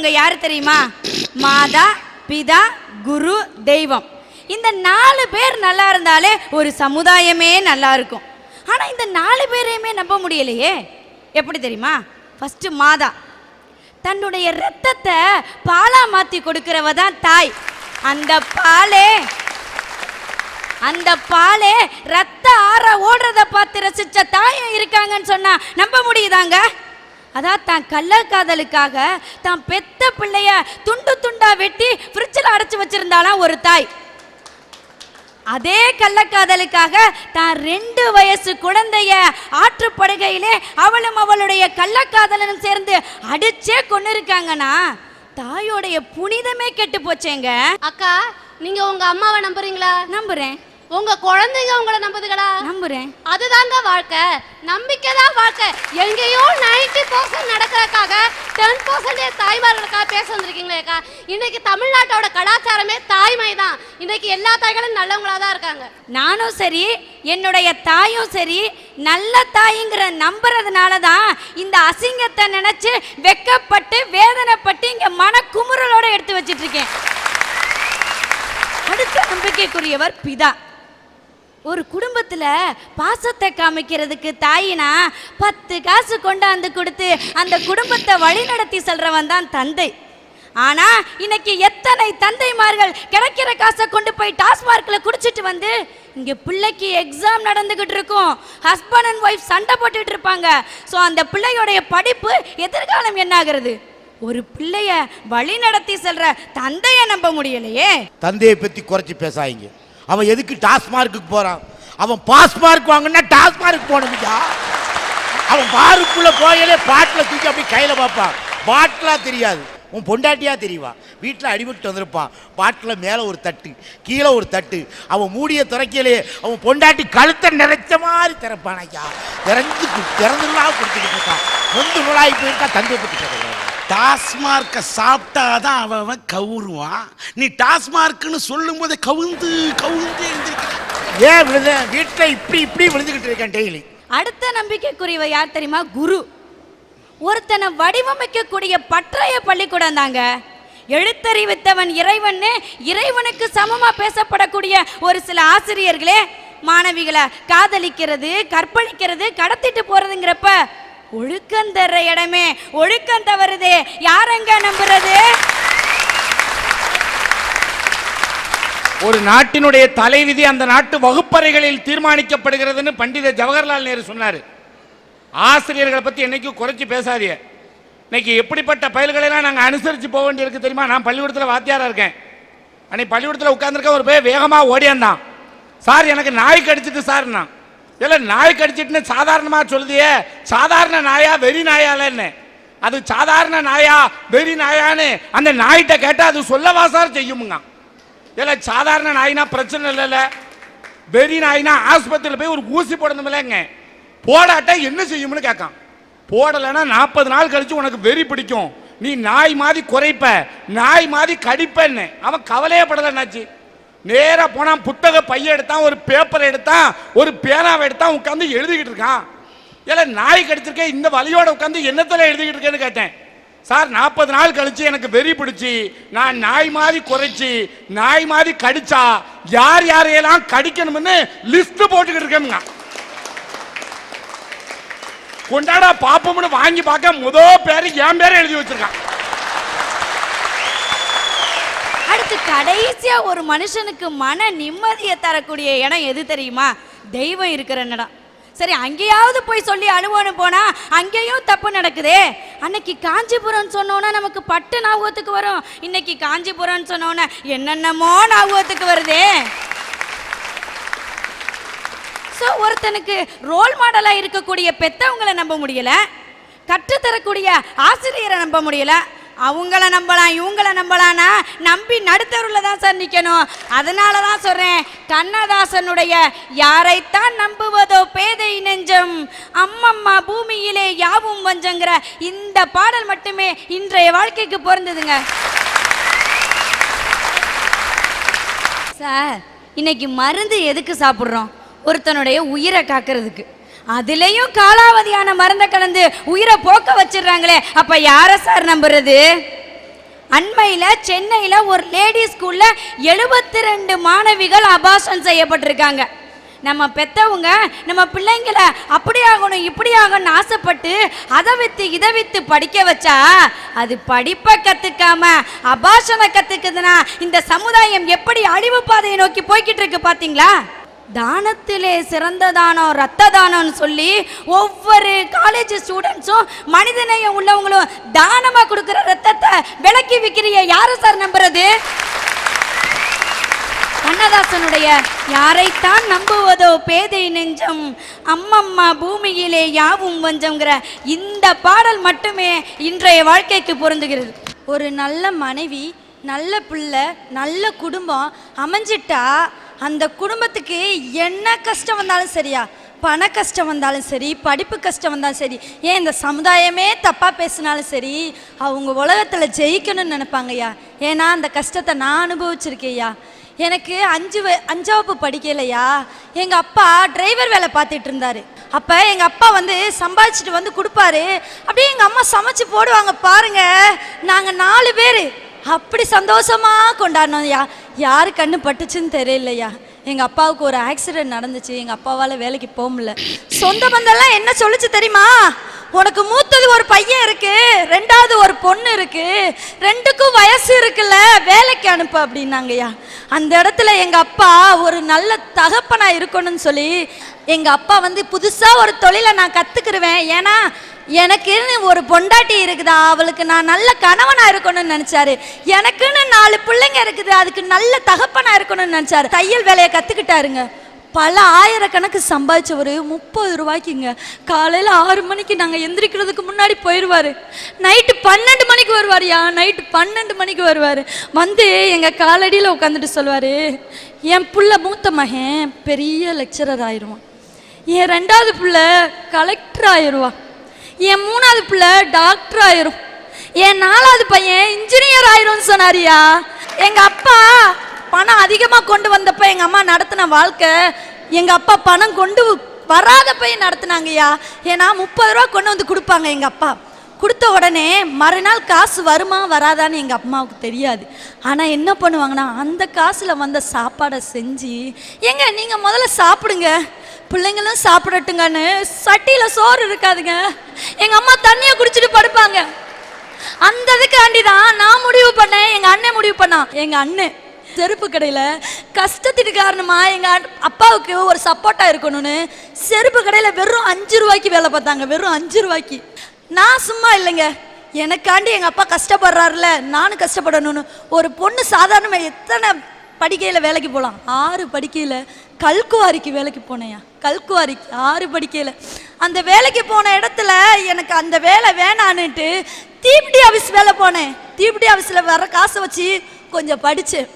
இருக்கிறவங்க யாரு தெரியுமா? மாதா பிதா குரு தெய்வம். இந்த நாலு பேர் நல்லா இருந்தாலே ஒரு சமுதாயமே நல்லா இருக்கும். ஆனா இந்த நாலு பேரையுமே நம்ப முடியலையே. எப்படி தெரியுமா? ஃபர்ஸ்ட் மாதா. தன்னுடைய ரத்தத்தை பாலா மாத்தி கொடுக்கிறவ தான் தாய். அந்த பாலே அந்த பாலே ரத்த ஆற ஓடுறத பார்த்து ரசிச்ச தாயும் இருக்காங்கன்னு சொன்னா நம்ப முடியுதாங்க? அதான் தான் கள்ளக்காதலுக்காக தான் பெத்த பிள்ளைய துண்டு துண்டா வெட்டி ஃப்ரிட்ஜில் அடைச்சு வச்சிருந்தாலாம் ஒரு தாய். அதே கள்ளக்காதலுக்காக தான் ரெண்டு வயசு குழந்தைய ஆற்றுப்படுகையிலே அவளும் அவளுடைய கள்ளக்காதலனும் சேர்ந்து அடிச்சே கொண்டு இருக்காங்கன்னா தாயோடைய புனிதமே கெட்டு போச்சேங்க. அக்கா நீங்க உங்க அம்மாவை நம்புறீங்களா? நம்புறேன். உங்க குழந்தைங்க உங்களை நம்புதுகளா? நம்புறேன். அதுதாங்க வாழ்க்கை. நம்பிக்கை தான் வாழ்க்கை. எங்கேயோ நைன்டி பர்சன்ட் நடக்கிறதுக்காக டென் பர்சன்டேஜ் தாய்மார்களுக்காக பேச வந்திருக்கீங்களேக்கா இன்னைக்கு தமிழ்நாட்டோட கலாச்சாரமே தாய்மை தான் இன்னைக்கு எல்லா தாய்களும் நல்லவங்களா தான் இருக்காங்க. நானும் சரி என்னுடைய தாயும் சரி நல்ல தாய்ங்கிற நம்புறதுனால தான் இந்த அசிங்கத்தை நினைச்சு வெக்கப்பட்டு வேதனைப்பட்டு இங்க மன குமுறலோட எடுத்து வச்சிட்டு இருக்கேன். அடுத்த நம்பிக்கைக்குரியவர் பிதா. ஒரு குடும்பத்தில் பாசத்தை காமிக்கிறதுக்கு தாயினா பத்து காசு கொண்டாந்து கொடுத்து அந்த குடும்பத்தை வழிநடத்தி செல்றவன் தான் தந்தை. ஆனா இன்னைக்கு எத்தனை தந்தைமார்கள் கிடைக்கிற காசை கொண்டு போய் டாஸ்மார்க்ல குடிச்சிட்டு வந்து இங்க பிள்ளைக்கு எக்ஸாம் நடந்துகிட்டு இருக்கும். ஹஸ்பண்ட் அண்ட் ஒய்ஃப் சண்டை போட்டுட்டு இருப்பாங்க. ஸோ அந்த பிள்ளையோடைய படிப்பு எதிர்காலம் என்ன ஆகுறது ஒரு பிள்ளைய வழி நடத்தி செல்ற தந்தைய நம்ப முடியலையே. தந்தையை பற்றி குறைச்சி பேசாதீங்க. அவன் எதுக்கு டாஸ்மார்க்கு போகிறான் அவன் பாஸ் மார்க் வாங்கினா டாஸ்மார்க் போனதுக்கா அவன் பாருக்குள்ளே போகலே பாட்டில் தூக்கி அப்படி கையில் பார்ப்பான். பாட்டெலாம் தெரியாது. உன் பொண்டாட்டியாக தெரியவா வீட்டில் அடிபட்டு வந்திருப்பான். பாட்டில் மேலே ஒரு தட்டு கீழே ஒரு தட்டு. அவன் மூடிய திறக்கையிலே அவன் பொண்டாட்டி கழுத்தை நிறைச்ச மாதிரி திறப்பான் ஐயா. திறந்து திறந்துலாம் கொடுத்துக்கிட்டு இருக்கான். நொந்து நுழாய் போயிருக்கா தந்தை பற்றி கேட்கலாம் டாஸ்மார்க்கை சாப்பிட்டாதான் அவன் அவன் கவுருவான். நீ டாஸ்மார்க்னு சொல்லும் போதே கவுந்து கவுந்து ஏன் விழுத வீட்டில் இப்படி இப்படி விழுந்துக்கிட்டு இருக்கேன் டெய்லி அடுத்த நம்பிக்கைக்குரியவ யார் தெரியுமா? குரு. ஒருத்தனை வடிவமைக்கக்கூடிய பற்றைய பள்ளிக்கூடம் தாங்க. எழுத்தறிவித்தவன் இறைவன்னு இறைவனுக்கு சமமா பேசப்படக்கூடிய ஒரு சில ஆசிரியர்களே மாணவிகளை காதலிக்கிறது கற்பழிக்கிறது கடத்திட்டு போறதுங்கிறப்ப ஒழுக்கம் தர்ற இடமே ஒழுக்கம் தவறுதே. யாரங்க நம்புறது? ஒரு நாட்டினுடைய தலைவிதி அந்த நாட்டு வகுப்பறைகளில் தீர்மானிக்கப்படுகிறதுன்னு பண்டித ஜவஹர்லால் நேரு சொன்னார். ஆசிரியர்களை பற்றி என்னைக்கும் குறைச்சி பேசாதீங்க இன்னைக்கு எப்படிப்பட்ட பயல்களெல்லாம் நாங்கள் அனுசரித்து போக வேண்டியிருக்கு தெரியுமா? நான் பள்ளிக்கூடத்தில் வாத்தியாராக இருக்கேன். அன்னைக்கு பள்ளிக்கூடத்தில் உட்காந்துருக்க ஒரு பேர் வேகமாக ஓடியாந்தான். சார் எனக்கு நாய் கடிச்சிட்டு சார்னா. இல்லை நாய் கடிச்சிட்டுன்னு சாதாரணமாக சொல்லுதியே. சாதாரண நாயா வெறி நாயாலன்னு அது சாதாரண நாயா வெறி நாயான்னு அந்த நாய்கிட்ட கேட்டால் அது சொல்லவா சார் செய்யுமுங்க. இல்லை சாதாரண நாய்னா பிரச்சனை இல்லைல்ல வெறி நாய்னா ஆஸ்பத்திரியில் போய் ஒரு ஊசி போடணுமில்லங்க. போடாட்டா என்ன செய்யும்னு கேட்கான். போடலைன்னா நாற்பது நாள் கழிச்சு உனக்கு வெறி பிடிக்கும். நீ நாய் மாதிரி குறைப்ப நாய் மாதிரி கடிப்பன்னு. அவன் கவலையே படலைன்னாச்சு. நேராக போனால் புத்தக பைய எடுத்தான் ஒரு பேப்பர் எடுத்தான் ஒரு பேனாவை எடுத்தான் உட்காந்து எழுதிக்கிட்டு இருக்கான். இல்லை நாய் கடிச்சிருக்கேன் இந்த வலியோட உட்காந்து என்னத்தில் எழுதிக்கிட்டு இருக்கேன்னு கேட்டேன். சார் நாற்பது நாள் கழிச்சு எனக்கு வெறி பிடிச்சி நான் நாய் மாதிரி குறைச்சி நாய் மாதிரி கடிச்சா யார் யாரையெல்லாம் கடிக்கணும்னு லிஸ்ட் போட்டுக்கிட்டு இருக்கேங்க கொண்டாடா பாப்போம்னு வாங்கி பார்க்க முதல் பேர் என் பேரை எழுதி வச்சிருக்கான் அடுத்து கடைசியா ஒரு மனுஷனுக்கு மன நிம்மதியை தரக்கூடிய இடம் எது தெரியுமா? தெய்வம் இருக்கிற இடம். சரி அங்கேயாவது போய் சொல்லி அழுவோன்னு போனா அங்கேயும் தப்பு நடக்குதே. அன்னைக்கு காஞ்சிபுரம் சொன்னோன்னா நமக்கு பட்டு ஞாபகத்துக்கு வரும். இன்னைக்கு காஞ்சிபுரம் சொன்னோன்னா என்னென்னமோ ஞாபகத்துக்கு வருதே. ஸோ ஒருத்தனுக்கு ரோல் மாடலாக இருக்கக்கூடிய பெத்தவங்களை நம்ப முடியல. கற்றுத்தரக்கூடிய ஆசிரியரை நம்ப முடியல. அவங்கள நம்பலாம் இவங்கள நம்பலாம்னா நம்பி நடுத்தருவில் தான் சார் நிற்கணும் அதனால தான் சொல்கிறேன் கண்ணதாசனுடைய யாரைத்தான் நம்புவதோ பேதை நெஞ்சம் அம்மம்மா பூமியிலே யாவும் வஞ்சங்கிற இந்த பாடல் மட்டுமே இன்றைய வாழ்க்கைக்கு பொருந்ததுங்க. சார் இன்னைக்கு மருந்து எதுக்கு சாப்பிட்றோம்? ஒருத்தனுடைய உயிரை காக்கிறதுக்கு. அதுலேயும் காலாவதியான மருந்தை கலந்து உயிரை போக்க வச்சிடுறாங்களே. அப்ப யாரை சார் நம்புறது? அண்மையில் சென்னையில் ஒரு லேடி ஸ்கூலில் எழுபத்தி ரெண்டு மாணவிகள் அபாஷன் செய்யப்பட்டிருக்காங்க. நம்ம பெத்தவங்க நம்ம பிள்ளைங்களை அப்படி ஆகணும் இப்படி ஆகணும்னு ஆசைப்பட்டு அதை வித்து இதை வித்து படிக்க வச்சா அது படிப்பை கத்துக்காம அபாஷனை கத்துக்குதுன்னா இந்த சமுதாயம் எப்படி அழிவு பாதையை நோக்கி போய்கிட்டு இருக்கு பாத்தீங்களா? தானத்திலே சிறந்த தானம் ரத்த தானம்னு சொல்லி ஒவ்வொரு காலேஜ் ஸ்டூடெண்ட்ஸும் மனிதநேயம் உள்ளவங்களும் தானமாக கொடுக்குற ரத்தத்தை விலக்கி விற்கிறிய யாரு சார் நம்புறது? கண்ணதாசனுடைய யாரைத்தான் நம்புவதோ பேதை நெஞ்சம் அம்மம்மா பூமியிலே யாவும் வஞ்சம்ங்கிற இந்த பாடல் மட்டுமே இன்றைய வாழ்க்கைக்கு பொருந்துகிறது. ஒரு நல்ல மனைவி நல்ல பிள்ளை நல்ல குடும்பம் அமைஞ்சிட்டா அந்த குடும்பத்துக்கு என்ன கஷ்டம் வந்தாலும் சரியா? பண கஷ்டம் வந்தாலும் சரி படிப்பு கஷ்டம் வந்தாலும் சரி ஏன் இந்த சமுதாயமே தப்பாக பேசினாலும் சரி அவங்க உலகத்தில் ஜெயிக்கணும்னு நினைப்பாங்கய்யா ஏன்னா அந்த கஷ்டத்தை நான் அனுபவிச்சிருக்கேயா எனக்கு அஞ்சு அஞ்சு அஞ்சாவது படிக்கலையா எங்கள் அப்பா டிரைவர் வேலை பார்த்துட்டு இருந்தார். அப்போ எங்கள் அப்பா வந்து சம்பாதிச்சுட்டு வந்து கொடுப்பாரு. அப்படியே எங்கள் அம்மா சமைச்சு போடுவாங்க பாருங்கள் நாங்கள் நாலு பேர். அப்படி சந்தோஷமா கொண்டாடினோம்யா யார் கண்ணு பட்டுச்சுன்னு தெரியலையா? எங்கள் அப்பாவுக்கு ஒரு ஆக்சிடென்ட் நடந்துச்சு. எங்கள் அப்பாவால் வேலைக்கு போக முடியல. சொந்த பந்தம்லாம் என்ன சொல்லுச்சு தெரியுமா? உனக்கு மூத்தது ஒரு பையன் இருக்கு ரெண்டாவது ஒரு பொண்ணு இருக்கு ரெண்டுக்கும் வயசு இருக்குல்ல வேலைக்கு அனுப்பு அப்படின்னாங்கய்யா. அந்த இடத்துல எங்க அப்பா ஒரு நல்ல தகப்பனா இருக்கணும்னு சொல்லி எங்க அப்பா வந்து புதுசா ஒரு தொழிலை நான் கத்துக்கிருவேன். ஏன்னா எனக்குன்னு ஒரு பொண்டாட்டி இருக்குதா அவளுக்கு நான் நல்ல கணவனா இருக்கணும்னு நினைச்சாரு. எனக்குன்னு நாலு பிள்ளைங்க இருக்குது அதுக்கு நல்ல தகப்பனா இருக்கணும்னு நினைச்சாரு. தையல் வேலையை கத்துக்கிட்டாருங்க. பல ஆயிரக்கணக்கு சம்பாதிச்சவர் முப்பது ரூபாய்க்குங்க. காலையில் ஆறு மணிக்கு நாங்கள் எந்திரிக்கிறதுக்கு முன்னாடி போயிடுவார் நைட்டு பன்னெண்டு மணிக்கு வருவார்யா நைட்டு பன்னெண்டு மணிக்கு வருவார். வந்து எங்கள் காலடியில் உட்காந்துட்டு சொல்லுவார் என் புள்ள மூத்த மகன் பெரிய லெக்சரர் ஆயிடுவான் என் ரெண்டாவது பிள்ளை கலெக்டர் ஆயிடுவான் என் மூணாவது பிள்ளை டாக்டர் ஆயிரும். என் நாலாவது பையன் இன்ஜினியர் ஆயிரும்னு சொன்னாரியா எங்கள் அப்பா பணம் அதிகமாக கொண்டு வந்தப்ப எங்கள் அம்மா நடத்தின வாழ்க்கை எங்கள் அப்பா பணம் கொண்டு வராதப்ப நடத்துனாங்கய்யா? ஏன்னா முப்பது ரூபா கொண்டு வந்து கொடுப்பாங்க எங்கள் அப்பா. கொடுத்த உடனே மறுநாள் காசு வருமா வராதான்னு எங்கள் அம்மாவுக்கு தெரியாது. ஆனால் என்ன பண்ணுவாங்கன்னா அந்த காசில் வந்த சாப்பாடை செஞ்சு ஏங்க நீங்கள் முதல்ல சாப்பிடுங்க. பிள்ளைங்களும் சாப்பிடட்டுங்கன்னு சட்டியில் சோறு இருக்காதுங்க. எங்கள் அம்மா தண்ணியை குடிச்சிட்டு படுப்பாங்க. அந்த இதுக்காண்டி தான் நான் முடிவு பண்ணேன். எங்கள் அண்ணன் முடிவு பண்ணான். எங்கள் அண்ணன் செருப்பு கடையில் கஷ்டத்துக்கு காரணமா எங்கள் அப்பாவுக்கு ஒரு சப்போர்ட்டாக இருக்கணும்னு செருப்பு கடையில் வெறும் அஞ்சு ரூபாய்க்கு வேலை பார்த்தாங்க வெறும் அஞ்சு ரூபாய்க்கு நான் சும்மா இல்லைங்க எனக்காண்டி எங்கள் அப்பா கஷ்டப்படுறாருல நானும் கஷ்டப்படணும்னு ஒரு பொண்ணு சாதாரணமாக எத்தனை படிக்கையில் வேலைக்கு போகலாம் ஆறு படிக்கையில் கல்குவாரிக்கு வேலைக்கு போனேயா கல்குவாரிக்கு ஆறு படிக்கையில் அந்த வேலைக்கு போன இடத்துல எனக்கு அந்த வேலை வேணான்னுட்டு தீப்டி ஆஃபீஸ் வேலை போனேன் தீப்டி ஆஃபீஸில் வர காசை வச்சு கொஞ்சம் படித்தேன்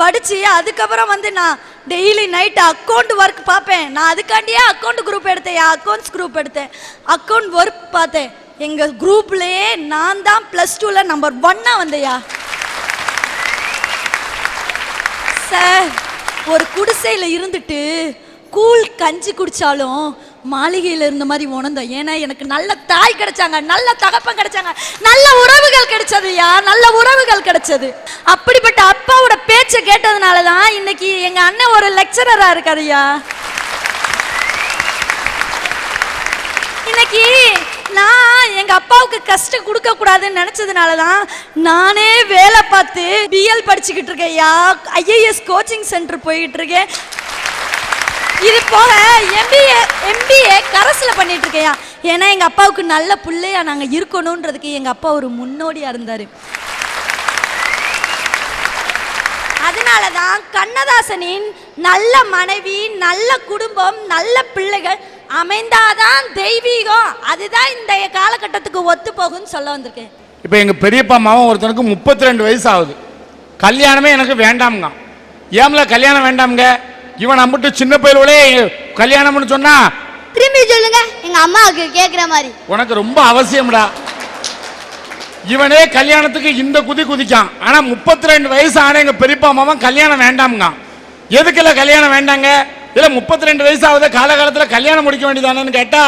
படித்து அதுக்கப்புறம் வந்து நான் டெய்லி நைட்டு அக்கௌண்ட் ஒர்க் பார்ப்பேன். நான் அதுக்காண்டியே அக்கௌண்ட் குரூப் எடுத்தேன். அக்கௌண்ட்ஸ் குரூப் எடுத்தேன். அக்கௌண்ட் ஒர்க் பார்த்தேன். எங்கள் குரூப்லேயே நான் தான் ப்ளஸ் டூவில் நம்பர் ஒன்னாக வந்தையா சார் ஒரு குடிசையில் இருந்துட்டு கூழ் கஞ்சி குடிச்சாலும் மாளிகையில் இருந்த மாதிரி உணர்ந்தோம் ஏன்னா எனக்கு நல்ல தாய் கிடைச்சாங்க நல்ல தகப்பன் கிடைச்சாங்க நல்ல உறவுகள் கிடைச்சதுயா நல்ல உறவுகள் கிடைச்சது. அப்படிப்பட்ட அப்பாவோட பேச்சை கேட்டதுனால தான் இன்னைக்கு எங்க அண்ணன் ஒரு லெக்சரரா இருக்காருயா இன்னைக்கு நான் எங்க அப்பாவுக்கு கஷ்டம் கொடுக்க கூடாதுன்னு நினைச்சதுனால தான் நானே வேலை பார்த்து பிஎல் படிச்சுக்கிட்டு இருக்கேன் ஐஏஎஸ் கோச்சிங் சென்டர் போயிட்டு இருக்கேன். இது போக எம்பிஏ எம்பிஏ கரஸில் பண்ணிட்டு இருக்கேன்யா ஏன்னா எங்கள் அப்பாவுக்கு நல்ல பிள்ளையா நாங்கள் இருக்கணுன்றதுக்கு எங்கள் அப்பா ஒரு முன்னோடியாக இருந்தார். அதனால தான் கண்ணதாசனின் நல்ல மனைவி நல்ல குடும்பம் நல்ல பிள்ளைகள் அமைந்தாதான் தெய்வீகம். அதுதான் இந்த காலகட்டத்துக்கு ஒத்து போகும்னு சொல்ல வந்திருக்கேன். இப்போ எங்கள் பெரியப்பா மாவன் ஒருத்தனுக்கு முப்பத்தி ரெண்டு வயசு ஆகுது. கல்யாணமே எனக்கு வேண்டாம்ங்க. ஏம்ல கல்யாணம் வேண்டாம்ங்க? இவன் நம்மட்டு சின்ன பயிரோலே கல்யாணம்னு சொன்னா திரும்பி சொல்லுங்க. எங்க அம்மாவுக்கு கேக்குற மாதிரி. உனக்கு ரொம்ப அவசியம்டா. இவனே கல்யாணத்துக்கு இந்த குதி குதிக்கான் ஆனா முப்பத்தி ரெண்டு வயசு ஆன எங்க பெரியப்பா மாமன் கல்யாணம் வேண்டாம்ங்க. எதுக்குல கல்யாணம் வேண்டாங்க? இல்ல முப்பத்தி ரெண்டு வயசு ஆகுது காலகாலத்துல கல்யாணம் முடிக்க வேண்டியதானேன்னு கேட்டா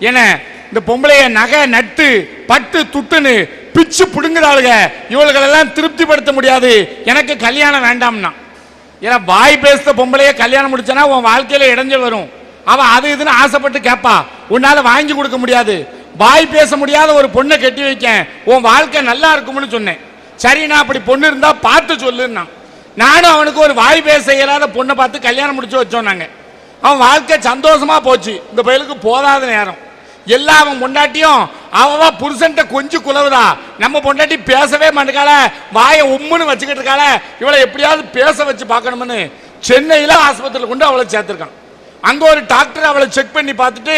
என்ன இந்த பொம்பளைய நகை நட்டு பட்டு துட்டுன்னு பிச்சு பிடுங்குறாளுக. இவளுகளெல்லாம் திருப்திப்படுத்த முடியாது. எனக்கு கல்யாணம் வேண்டாம்னா. ஏன்னா வாய் பேசுற பொம்பளையே கல்யாணம் முடிச்சனா உன் வாழ்க்கையில இடைஞ்சல் வரும். அவ அது இதுன்னு ஆசைப்பட்டு கேட்பா உன்னால வாங்கி கொடுக்க முடியாது. வாய் பேச முடியாத ஒரு பொண்ணை கட்டி வைக்க உன் வாழ்க்கை நல்லா இருக்கும்னு சொன்னேன். சரி நான் அப்படி பொண்ணு இருந்தா பார்த்து சொல்லுன்னா. நானும் அவனுக்கு ஒரு வாய் பேச இயலாத பொண்ணை பார்த்து கல்யாணம் முடிச்சு வச்சோம் நாங்க. அவன் வாழ்க்கை சந்தோஷமா போச்சு. இந்த பயலுக்கு போதாத நேரம். எல்லா அவன் பொண்டாட்டியும் அவன் புருஷன்ட்ட கொஞ்சம் குலவுதா நம்ம பொண்டாட்டி பேசவே மாட்டேக்கால வாயை உம்முன்னு வச்சுக்கிட்டு இருக்காள. இவளை எப்படியாவது பேச வச்சு பார்க்கணும்னு சென்னையில் ஆஸ்பத்திரியில் கொண்டு அவளை சேர்த்துருக்கான். அங்கே ஒரு டாக்டர் அவளை செக் பண்ணி பார்த்துட்டு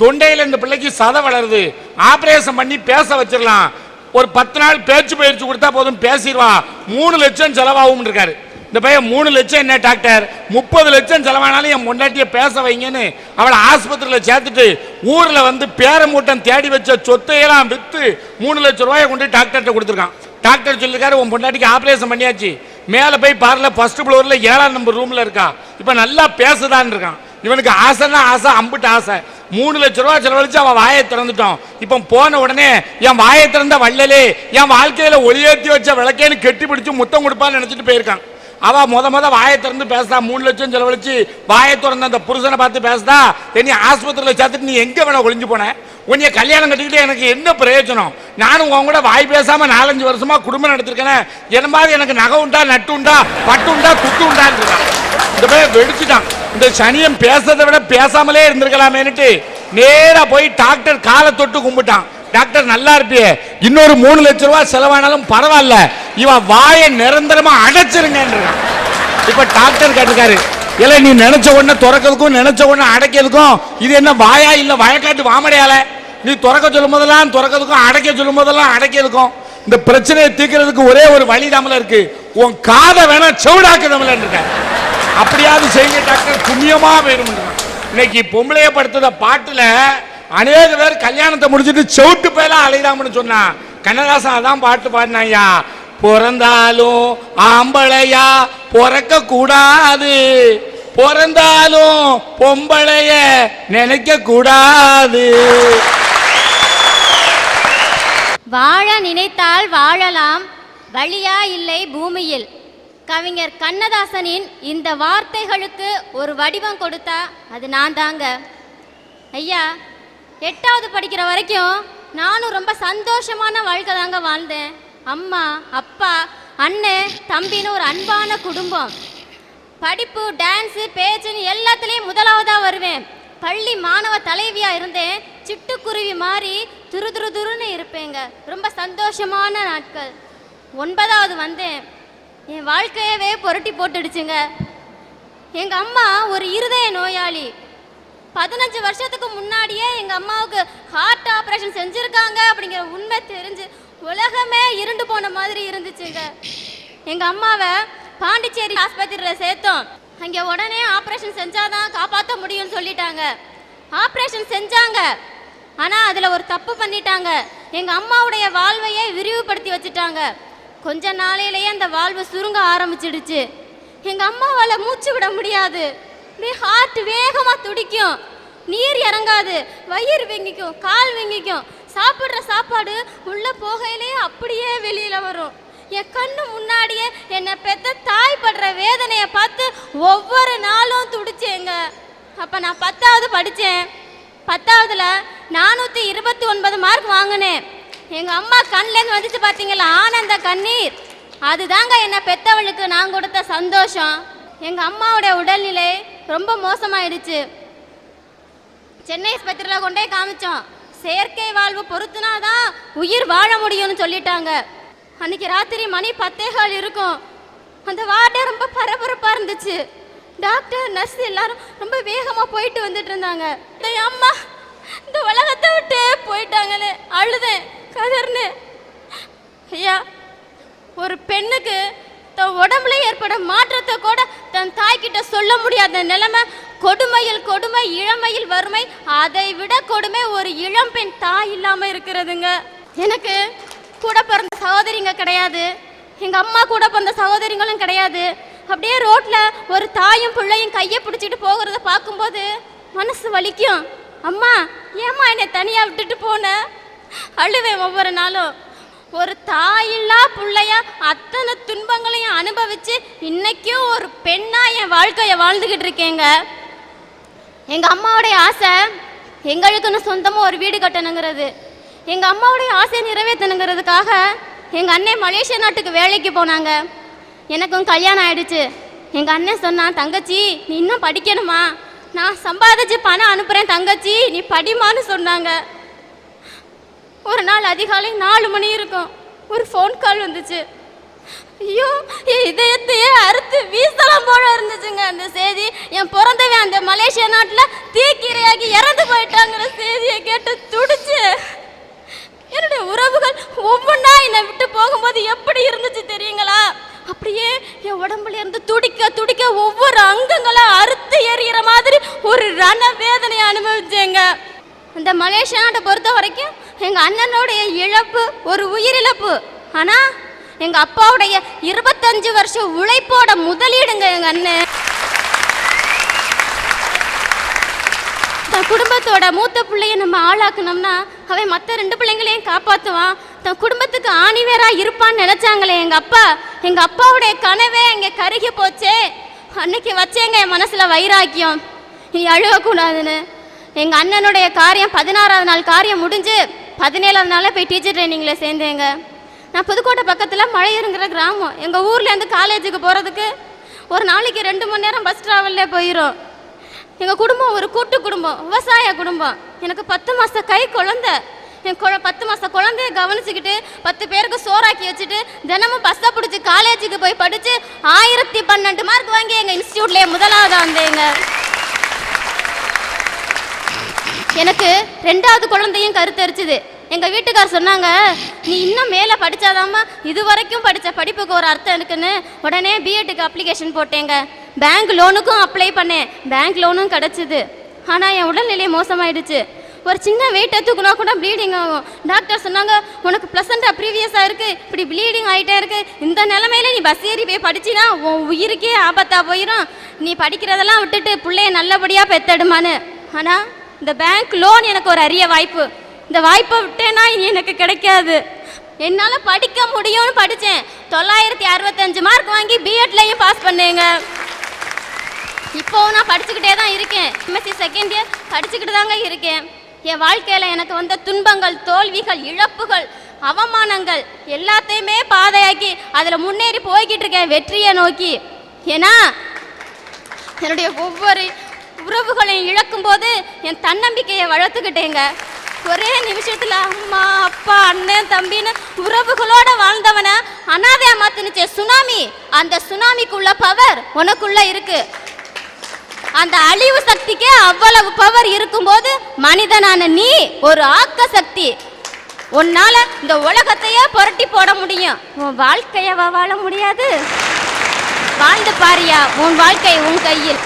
தொண்டையில் இந்த பிள்ளைக்கு சதை வளருது. ஆப்ரேஷன் பண்ணி பேச வச்சிடலாம். ஒரு பத்து நாள் பேச்சு பயிற்சி கொடுத்தா போதும் பேசிடுவா. மூணு லட்சம் செலவாகும் இருக்காரு. இந்த பையன் மூணு லட்சம் என்ன டாக்டர்? முப்பது லட்சம் செலவானாலும் என் முன்னாட்டியை பேச வைங்கன்னு அவளை ஆஸ்பத்திரியில் சேர்த்துட்டு ஊரில் வந்து பேரமூட்டம் தேடி வச்ச சொத்தையெல்லாம் விற்று மூணு லட்ச ரூபாயை கொண்டு டாக்டர்கிட்ட கொடுத்துருக்கான். டாக்டர் சொல்லிருக்காரு உன் பொண்டாட்டிக்கு ஆப்ரேஷன் பண்ணியாச்சு. மேலே போய் பார்ல ஃபர்ஸ்ட் ஃப்ளோரில் ஏழாம் நம்பர் ரூமில் இருக்கா. இப்போ நல்லா பேசுதான்னு இருக்கான். இவனுக்கு ஆசைன்னா ஆசை அம்பிட்டு ஆசை. மூணு லட்ச ரூபா செலவழிச்சு அவன் வாயை திறந்துட்டோம் இப்போ போன உடனே என் வாயை திறந்த வள்ளலே என் வாழ்க்கையில் ஒளியேற்றி வச்ச விளக்கேன்னு கெட்டி பிடிச்சி முத்தம் கொடுப்பான்னு நினச்சிட்டு போயிருக்கான். அவ முத முத வாயை திறந்து பேசுதா மூணு லட்சம் செலவழிச்சு வாயை திறந்த அந்த புருஷனை பார்த்து பேசுதா என்னை ஆஸ்பத்திரியில் சேர்த்துட்டு நீ எங்க வேணா ஒளிஞ்சு போன? உன்னைய கல்யாணம் கட்டிக்கிட்டு எனக்கு என்ன பிரயோஜனம்? நானும் உன் கூட வாய் பேசாம நாலஞ்சு வருஷமா குடும்பம் நடத்திருக்கேன் என்ன மாதிரி எனக்கு நகை உண்டா நட்டு உண்டா பட்டு உண்டா குத்து உண்டான்னு இருக்கான். இந்த வெடிச்சுட்டான். இந்த சனியம் பேசுறதை விட பேசாமலே இருந்திருக்கலாமேனுட்டு நேரா போய் டாக்டர் காலை தொட்டு கும்பிட்டான். டாக்டர் நல்லா இருப்பியே. இன்னொரு மூணு லட்ச ரூபா செலவானாலும் பரவாயில்ல. இவன் வாயை நிரந்தரமா அடைச்சிருங்கன்றான் இப்ப டாக்டர் கேட்டிருக்காரு இல்ல நீ நினைச்ச உடனே திறக்கிறதுக்கும் நினைச்ச உடனே அடைக்கிறதுக்கும் இது என்ன வாயா இல்ல வயக்காட்டு வாமடையால நீ திறக்க சொல்லும் போதெல்லாம் திறக்கிறதுக்கும் அடைக்க சொல்லும் போதெல்லாம் அடைக்கிறதுக்கும் இந்த பிரச்சனையை தீர்க்கிறதுக்கு ஒரே ஒரு வழி தமிழ இருக்கு. உன் காதை வேணா செவிடாக்கு தமிழ இருக்க. அப்படியாவது செய்யுங்க டாக்டர் புண்ணியமா வேணும் இன்னைக்கு பொம்பளைய படுத்துத பாட்டுல அநேக பேர் கல்யாணத்தை முடிச்சிட்டு செவுட்டு பேலாம் அலைதாமன்னு சொன்னான் கண்ணதாசன் அதான் பாட்டு பாடினாயா பிறந்தாலும் ஆம்பளையா பிறக்க கூடாது பிறந்தாலும் பொம்பளைய நினைக்க கூடாது வாழ நினைத்தால் வாழலாம் வழியா இல்லை பூமியில். கவிஞர் கண்ணதாசனின் இந்த வார்த்தைகளுக்கு ஒரு வடிவம் கொடுத்தா அது நான் தாங்க. ஐயா எட்டாவது படிக்கிற வரைக்கும் நானும் ரொம்ப சந்தோஷமான வாழ்க்கை தாங்க வாழ்ந்தேன். அம்மா அப்பா அண்ணன் தம்பின்னு ஒரு அன்பான குடும்பம். படிப்பு டான்ஸு பேச்சுன்னு எல்லாத்துலேயும் முதலாவதாக வருவேன். பள்ளி மாணவ தலைவியாக இருந்தேன். சிட்டுக்குருவி மாதிரி துரு துரு துருன்னு இருப்பேங்க. ரொம்ப சந்தோஷமான நாட்கள். ஒன்பதாவது வந்தேன். என் வாழ்க்கையவே புரட்டி போட்டுடுச்சுங்க. எங்கள் அம்மா ஒரு இருதய நோயாளி. பதினஞ்சு வருஷத்துக்கு முன்னாடியே எங்க அம்மாவுக்கு ஹார்ட் ஆபரேஷன் செஞ்சிருக்காங்க அப்படிங்கிற உண்மை தெரிஞ்சு உலகமே இருண்டு போன மாதிரி இருந்துச்சுங்க. எங்க அம்மாவை பாண்டிச்சேரி ஆஸ்பத்திரியில் சேர்த்தோம். அங்கே உடனே ஆப்ரேஷன் செஞ்சாதான் காப்பாற்ற முடியும்னு சொல்லிட்டாங்க. ஆப்ரேஷன் செஞ்சாங்க. ஆனால் அதில் ஒரு தப்பு பண்ணிட்டாங்க. எங்கள் அம்மாவுடைய வாழ்வையே விரிவுபடுத்தி வச்சுட்டாங்க. கொஞ்ச நாளையிலேயே அந்த வாழ்வு சுருங்க ஆரம்பிச்சிடுச்சு. எங்கள் அம்மாவால் மூச்சு விட முடியாது. அப்படியே ஹார்ட் வேகமாக துடிக்கும். நீர் இறங்காது. வயிறு வெங்கிக்கும். கால் வெங்கிக்கும். சாப்பிட்ற சாப்பாடு உள்ள போகையிலே அப்படியே வெளியில வரும். என் கண்ணு முன்னாடியே என்னை பெத்த தாய் படுற வேதனையை பார்த்து ஒவ்வொரு நாளும் துடிச்சேங்க. அப்போ நான் பத்தாவது படித்தேன் பத்தாவதுல நானூற்றி இருபத்தி ஒன்பது மார்க் வாங்கினேன். எங்கள் அம்மா கண்லேருந்து வந்துச்சு பார்த்தீங்களா ஆனந்த கண்ணீர். அதுதாங்க என்னை பெத்தவளுக்கு நான் கொடுத்த சந்தோஷம். எங்கள் அம்மாவோடைய உடல்நிலை ரொம்ப மோசமாயிடுச்சு. சென்னை ஆஸ்பத்திரியில் கொண்டே காமிச்சோம். செயற்கை வாழ்வு பொறுத்துனாதான் உயிர் வாழ முடியும்னு சொல்லிட்டாங்க. அன்னைக்கு ராத்திரி மணி பத்தேகால் இருக்கும். அந்த வார்டே ரொம்ப பரபரப்பாக இருந்துச்சு. டாக்டர் நர்ஸ் எல்லாரும் ரொம்ப வேகமாக போயிட்டு வந்துட்டு இருந்தாங்க. அம்மா இந்த உலகத்தை விட்டு போயிட்டாங்களே அழுதேன் கதர்னு ஐயா ஒரு பெண்ணுக்கு தன் உடம்புல ஏற்படும் மாற்றத்தை கூட தன் தாய்கிட்ட சொல்ல முடியாத நிலைமை கொடுமையில் கொடுமை இளமையில் வறுமை அதை விட கொடுமை ஒரு இளம்பெண் தாய் இல்லாம இருக்கிறதுங்க. எனக்கு கூட பிறந்த சகோதரிங்க கிடையாது. எங்க அம்மா கூட பிறந்த சகோதரிங்களும் கிடையாது. அப்படியே ரோட்ல ஒரு தாயும் பிள்ளையும் கையை பிடிச்சிட்டு போகிறத பார்க்கும்போது மனசு வலிக்கும். அம்மா ஏம்மா என்னை தனியா விட்டுட்டு போன? அழுவேன் ஒவ்வொரு நாளும். ஒரு தாயில்லா பிள்ளையா அத்தனை துன்பங்களையும் அனுபவிச்சு இன்னைக்கும் ஒரு பெண்ணா என் வாழ்க்கைய வாழ்ந்துகிட்டு இருக்கேங்க. எங்க அம்மாவுடைய ஆசை எங்களுக்குன்னு சொந்தமா ஒரு வீடு கட்டணுங்கிறது. எங்க அம்மாவுடைய ஆசையை நிறைவேற்றணுங்கிறதுக்காக எங்க அண்ணன் மலேசியா நாட்டுக்கு வேலைக்கு போனாங்க. எனக்கும் கல்யாணம் ஆயிடுச்சு. எங்க அண்ணன் சொன்னான் தங்கச்சி நீ இன்னும் படிக்கணுமா? நான் சம்பாதிச்சு பணம் அனுப்புறேன் தங்கச்சி நீ படிமான்னு சொன்னாங்க. ஒரு நாள் அதிகாலை நாலு மணி இருக்கும். ஒரு ஃபோன் கால் வந்துச்சு. ஐயோ என் இதயத்தையே அறுத்து வீசலாம் போல இருந்துச்சுங்க அந்த செய்தி. என் பிறந்தவன் அந்த மலேசியா நாட்டில் தீக்கிரையாகி இறந்து போயிட்டாங்கிற செய்தியை கேட்டு துடிச்சு என்னுடைய உறவுகள் ஒவ்வொன்றா என்னை விட்டு போகும்போது எப்படி இருந்துச்சு தெரியுங்களா? அப்படியே என் உடம்புல இருந்து துடிக்க துடிக்க ஒவ்வொரு அங்கங்களும் அறுத்து எறிகிற மாதிரி ஒரு ரண வேதனையை அனுபவிச்சேங்க. அந்த மலேசியா நாட்டை பொறுத்த வரைக்கும் எங்கள் அண்ணனுடைய இழப்பு ஒரு உயிரிழப்பு. ஆனால் எங்கள் அப்பாவுடைய இருபத்தஞ்சு வருஷம் உழைப்போட முதலீடுங்க எங்கள் அண்ணன் தன் குடும்பத்தோட மூத்த பிள்ளைய நம்ம ஆளாக்குனோம்னா அவன் மற்ற ரெண்டு பிள்ளைங்களையும் காப்பாற்றுவான் தன் குடும்பத்துக்கு ஆணிவேரா இருப்பான்னு நினைச்சாங்களே எங்கள் அப்பா. எங்கள் அப்பாவுடைய கனவே இங்கே கருகி போச்சே. அன்னைக்கு வச்சேங்க என் மனசில் வைராக்கியம். நீ அழுகக்கூடாதுன்னு. எங்கள் அண்ணனுடைய காரியம் பதினாறாவது நாள் காரியம் முடிஞ்சு பதினேழாவது நாளில் போய் டீச்சர் ட்ரைனிங்கில் சேர்ந்தேங்க. நான் புதுக்கோட்டை பக்கத்தில் மழையிருங்கிற கிராமம். எங்கள் ஊர்லேருந்து காலேஜுக்கு போகிறதுக்கு ஒரு நாளைக்கு ரெண்டு மணி நேரம் பஸ் ட்ராவல்லே போயிடும் எங்கள் குடும்பம் ஒரு கூட்டு குடும்பம் விவசாய குடும்பம். எனக்கு பத்து மாத கை குழந்த. என் குழ பத்து மாத குழந்தைய கவனிச்சுக்கிட்டு பத்து பேருக்கு சோறாக்கி வச்சுட்டு தினமும் பஸ்ஸை பிடிச்சி காலேஜுக்கு போய் படித்து ஆயிரத்தி பன்னெண்டு மார்க் வாங்கி எங்கள் இன்ஸ்டியூட்லேயே முதலாவது வந்தேங்க. எனக்கு ரெண்டாவது குழந்தையும் கருத்தரிச்சுது. எங்கள் வீட்டுக்கார் சொன்னாங்க நீ இன்னும் மேலே படித்தாதாம்மா இது வரைக்கும் படித்த படிப்புக்கு ஒரு அர்த்தம் இருக்குன்னு. உடனே பிஎட்டுக்கு அப்ளிகேஷன் போட்டேங்க. பேங்க் லோனுக்கும் அப்ளை பண்ணேன். பேங்க் லோனும் கிடச்சிது. ஆனால் என் உடல்நிலை மோசமாயிடுச்சு. ஒரு சின்ன வெயிட்டை தூக்குனா கூட ப்ளீடிங் ஆகும். டாக்டர் சொன்னாங்க உனக்கு ப்ளசண்டாக ப்ரீவியஸாக இருக்குது இப்படி ப்ளீடிங் ஆகிட்டே இருக்கு. இந்த நிலமையில நீ பஸ் ஏறி போய் படிச்சினா உன் உயிருக்கே ஆபத்தாக போயிடும் நீ படிக்கிறதெல்லாம் விட்டுட்டு பிள்ளைய நல்லபடியாக பெத்தடுமான்னு. ஆனால் இந்த பேங்க் லோன் எனக்கு ஒரு அரிய வாய்ப்பு. இந்த வாய்ப்பை விட்டேன்னா இனி எனக்கு கிடைக்காது. என்னால் படிக்க முடியும்னு படித்தேன் தொள்ளாயிரத்தி அறுபத்தஞ்சு மார்க் வாங்கி பிஎட்லையும் பாஸ் பண்ணேங்க. இப்போவும் நான் படிச்சுக்கிட்டே தான் இருக்கேன். எம்எஸ்சி செகண்ட் இயர் படிச்சுக்கிட்டு தாங்க இருக்கேன். என் வாழ்க்கையில் எனக்கு வந்த துன்பங்கள் தோல்விகள் இழப்புகள் அவமானங்கள் எல்லாத்தையுமே பாதையாக்கி அதில் முன்னேறி போய்கிட்டு இருக்கேன் வெற்றியை நோக்கி. ஏன்னா என்னுடைய ஒவ்வொரு உறவுகளையும் இழக்கும்போது என் தன்னம்பிக்கையை வளர்த்துக்கிட்டேங்க. ஒரே நிமிஷத்துல அம்மா அப்பா அண்ணன் தம்பின்னு உறவுகளோட வாழ்ந்தவன அனாதையா மாத்துனுச்சே சுனாமி அந்த சுனாமிக்குள்ள பவர் உனக்குள்ள இருக்கு. அந்த அழிவு சக்திக்கே அவ்வளவு பவர் இருக்கும்போது மனிதனான நீ ஒரு ஆக்க சக்தி. உன்னால இந்த உலகத்தையே புரட்டி போட முடியும். உன் வாழ்க்கையவா வாழ முடியாது? வாழ்ந்து பாரியா உன் வாழ்க்கை உன் கையில்.